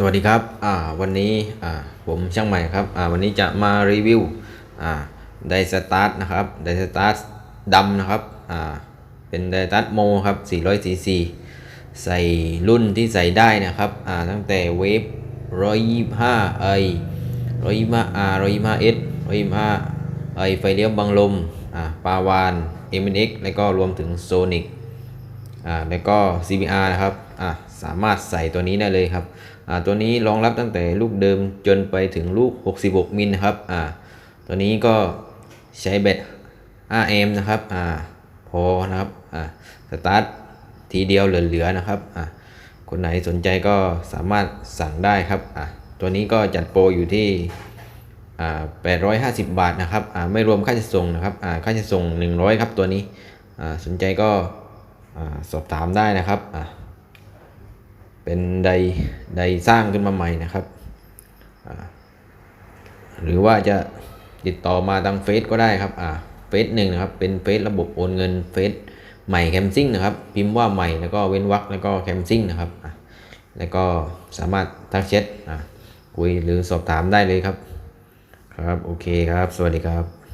สวัสดีครับอ่าวันนี้อ่าผมช่างใหม่ครับอ่าวันนี้จะมารีวิวอ่าไดสตาร์ทนะครับไดสตาร์ทดำนะครับอ่าเป็นไดสตาร์ทโมครับ400 cc ใส่รุ่นที่ใส่ได้นะครับอ่าตั้งแต่เวฟ125 i 125 r 125 s 125 i ไฟเลี้ยวบังลมอ่าปาวาน MNX แล้วก็รวมถึงโซนิก อ่าแล้วก็ CBR นะครับอ่าสามารถใส่ตัวนี้ได้เลยครับอ่าตัวนี้รองรับตั้งแต่ลูกเดิมจนไปถึงลูก 66มิลนะครับอ่าตัวนี้ก็ใช้แบต RM นะครับอ่าพอนะครับอ่าสตาร์ททีเดียวเหลือๆนะครับอ่าคนไหนสนใจก็สามารถสั่งได้ครับอ่าตัวนี้ก็จัดโปรอยู่ที่อ่า850 บาทนะครับอ่าไม่รวมค่าจัดส่งนะครับอ่าค่าจัดส่ง 100 ครับตัวนี้อ่าสนใจก็ สอบถามได้นะครับเป็นไดไดสร้างขึ้นมาใหม่นะครับ หรือว่าจะติดต่อมาทางเฟซก็ได้ครับเฟซหนึ่งนะครับ เป็นเฟซระบบโอนเงินเฟซใหม่แคมซิ่งนะครับ พิมพ์ว่าใหม่แล้วก็เว้นวรรคแล้วก็แคมซิ่งนะครับแล้วก็สามารถทักแชทคุยหรือสอบถามได้เลยครับ ครับ โอเคครับ สวัสดีครับ